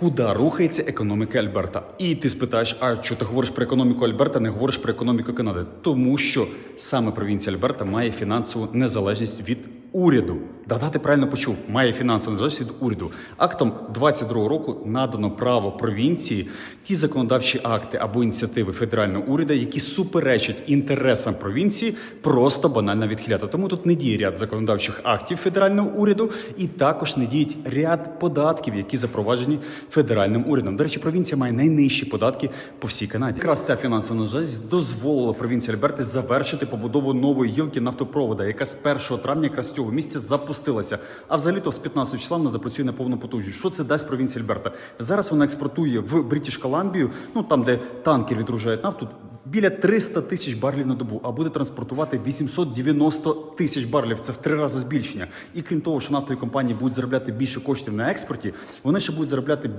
Куди рухається економіка Альберта? І ти спитаєш, а що ти говориш про економіку Альберта, не говориш про економіку Канади? Тому що саме провінція Альберта має фінансову незалежність від уряду. Да-да, ти правильно почув, має фінансову незалежність уряду. Актом 22 року надано право провінції ті законодавчі акти або ініціативи федерального уряду, які суперечать інтересам провінції, просто банально відхиляти. Тому тут не діє ряд законодавчих актів федерального уряду, і також не діють ряд податків, які запроваджені федеральним урядом. До речі, провінція має найнижчі податки по всій Канаді. Якраз ця фінансова незалежність дозволила провінції Альберти завершити побудову нової гілки нафтопровода, яка з 1 травня якраз цього місяця запустилася. А взагалі-то з 15 числа вона запрацює на повну потужність. Що це дасть провінції Альберта? Зараз вона експортує в Бритіш Коламбію, ну там, де танкер відгружають нафту. Біля 300 тисяч барлів на добу, а буде транспортувати 890 тисяч барлів. Це в три рази збільшення. І крім того, що нафтові компанії будуть заробляти більше коштів на експорті, вони ще будуть заробляти більше.